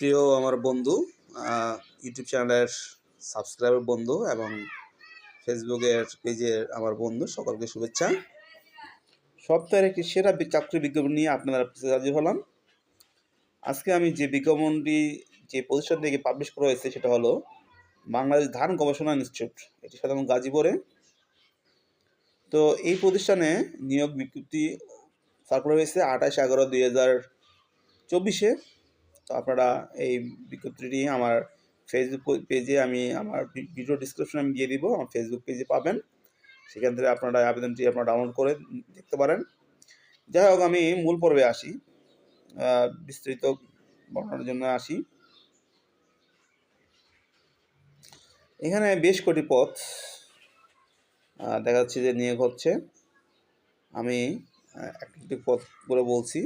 প্রিয় আমার বন্ধু ইউটিউব চ্যানেলের সাবস্ক্রাইবার বন্ধু এবং ফেসবুকের পেজের আমার বন্ধু, সকলকে শুভেচ্ছা। সপ্তাহের একটি সেরা চাকরি বিজ্ঞাপন নিয়ে আপনারা হাজির হলাম। আজকে আমি যে বিজ্ঞাপনটি, যে প্রতিষ্ঠান থেকে পাবলিশ করা হয়েছে সেটা হলো বাংলাদেশ ধান গবেষণা ইনস্টিটিউট এটি সাধারণত গাজীপুরে। তো এই প্রতিষ্ঠানে নিয়োগ বিজ্ঞপ্তি সার্কুলার হয়েছে আঠাশ এগারো দুই হাজার চব্বিশে। তো আপনারা এই বিজ্ঞপ্তিটি আমার ফেসবুক পেজে আমি আমার ভিডিও ডিসক্রিপশন আমি দিয়ে দিব আমার ফেসবুক পেজে পাবেন। সেখান থেকে আপনারা আবেদনটি আপনারা ডাউনলোড করে দেখতে পারেন। যাই হোক আমি মূল পর্বে আসি। আহ, বিস্তারিত বর্ণনার জন্য আসি। এখানে বেশ কটি পথ দেখা যাচ্ছে যে নিয়োগ হচ্ছে। আমি একটি পথ করে বলছি।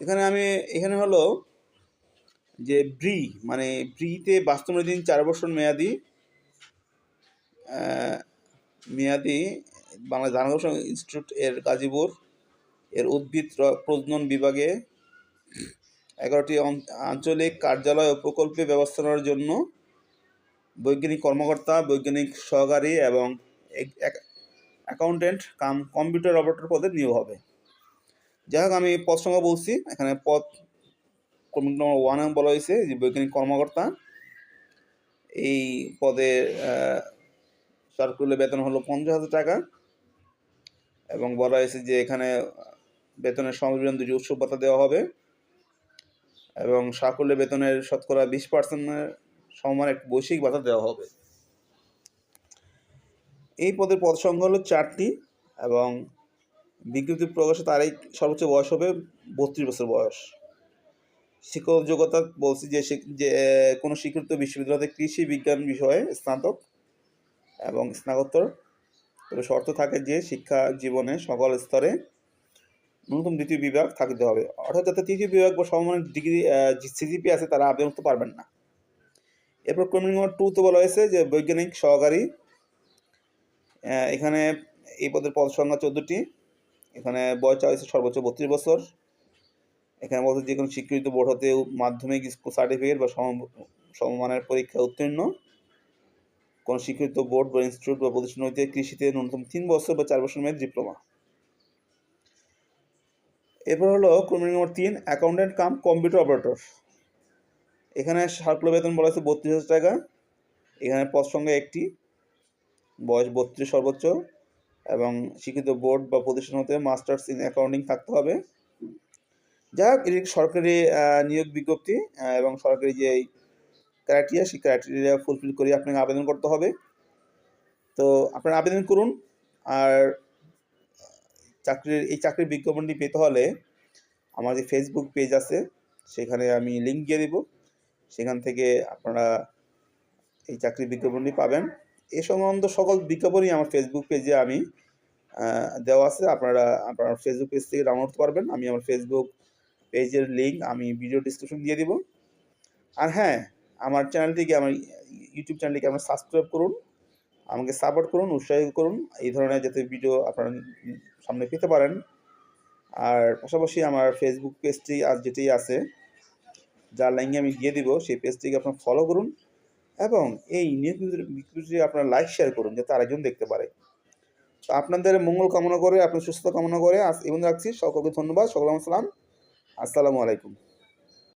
এখানে আমি, এখানে হলো যে ব্রি মানে ব্রিতে বাস্তব দিন চার বছর মেয়াদি মেয়াদি বাংলাদেশ ধান ইনস্টিটিউট এর গাজীপুর, এর উদ্ভিদ প্রজনন বিভাগে এগারোটি আঞ্চলিক কার্যালয় ও প্রকল্পে ব্যবস্থাপনার জন্য বৈজ্ঞানিক কর্মকর্তা, বৈজ্ঞানিক সহকারী এবং অ্যাকাউন্টেন্ট কাম কম্পিউটার অপারেটর পদে নিয়োগ হবে। যাই হোক, আমি পদ সংখ্যা বলছি। এখানে পদ ক্রমিক নম্বর ওয়ানে বলা হয়েছে যে বৈজ্ঞানিক কর্মকর্তা। এই পদে সার্কুলার বেতন হলো পঞ্চাশ হাজার টাকা এবং বলা হয়েছে যে এখানে বেতনের সংবিধান দুটি উৎসব ভাতা দেওয়া হবে এবং সাকুল্যে বেতনের শতকরা বিশ পার্সেন্টের সমান এক বৈশ্বিক ভাতা দেওয়া হবে। এই পদের পদ সংখ্যা হলো চারটি এবং বিজ্ঞপ্তি প্রকাশে তারিখ সর্বোচ্চ বয়স হবে বত্রিশ বছর বয়স। শিক্ষক যোগ্যতা বলছি যে যে কোনো স্বীকৃত বিশ্ববিদ্যালয়তে কৃষি বিজ্ঞান বিষয়ে স্নাতক এবং স্নাতকোত্তর। তবে শর্ত থাকে যে শিক্ষা জীবনে সকল স্তরে ন্যূনতম দ্বিতীয় বিভাগ থাকতে হবে। অর্থাৎ যাতে তৃতীয় বিভাগ বা সমমানের ডিগ্রি সিজিপি আছে তারা আবেদন করতে পারবেন না। এরপর ক্রমিক নম্বর টুতে বলা হয়েছে যে বৈজ্ঞানিক সহকারী এখানে এই পদের পদ সংখ্যা চোদ্দোটি। এখানে বয়স হয়েছে সর্বোচ্চ বত্রিশ বছর। এখানে বলতে যে কোনো স্বীকৃত বোর্ড হতে মাধ্যমিক স্কুল সার্টিফিকেট বা সম- সমমানের পরীক্ষা উত্তীর্ণ। কোনো স্বীকৃত বোর্ড বা ইনস্টিটিউট বা প্রতিষ্ঠান হইতে কৃষিতে ন্যূনতম তিন বছর বা চার বছর মেয়াদ ডিপ্লোমা। এরপর হলো ক্রমিক নম্বর তিন অ্যাকাউন্টেন্ট কাম কম্পিউটার অপারেটর। এখানে সার্কুলার বেতন বলা হয়েছে বত্রিশ হাজার টাকা। এখানে পদ সংখ্যা একটি, বয়স বত্রিশ সর্বোচ্চ। এবং স্বীকৃত বোর্ড বা প্রতিষ্ঠান হতে মাস্টার্স ইন অ্যাকাউন্টিং থাকতে হবে। যাই হোক, এটি সরকারি নিয়োগ বিজ্ঞপ্তি এবং সরকারি যে ক্রাইটেরিয়া, সেই ক্রাইটেরিয়া ফুলফিল করে আপনাকে আবেদন করতে হবে। তো আপনারা আবেদন করুন, আর চাকরির, এই চাকরির বিজ্ঞাপনটি পেতে হলে আমার যে ফেসবুক পেজ আছে, সেখানে আমি লিঙ্ক দিয়ে দেব। সেখান থেকে আপনারা এই চাকরির বিজ্ঞাপনটি পাবেন। এ সম্বন্ধ সকল বিজ্ঞাপনই আমার ফেসবুক পেজে আমি দেওয়া আছে। আপনারা, আপনার ফেসবুক পেজ থেকে ডাউনলোড করতে পারবেন আমি আমার ফেসবুক পেজের লিঙ্ক আমি ভিডিও ডিসক্রিপশন দিয়ে দিব। আর হ্যাঁ আমার চ্যানেলটিকে আমার ইউটিউব চ্যানেলটিকে আপনারা সাবস্ক্রাইব করুন, আমাকে সাপোর্ট করুন, উৎসাহিত করুন। এই ধরনের যাতে ভিডিও আপনারা সামনে পেতে পারেন। আর পাশাপাশি আমার ফেসবুক পেজটি আর যেটি আছে, যার লাইনে আমি দিয়ে দিব, সেই পেজটিকে আপনারা ফলো করুন। এবং এই নিউজ বিজ্ঞপ্তি আপনারা লাইক শেয়ার করুন, যাতে আরেকজন দেখতে পারে। তো আপনাদের মঙ্গল কামনা করে আপনার সুস্থ কামনা করে এবং রাখছি। সকলকে ধন্যবাদ। সকলাম আসসালাম। আসসালামু আলাইকুম।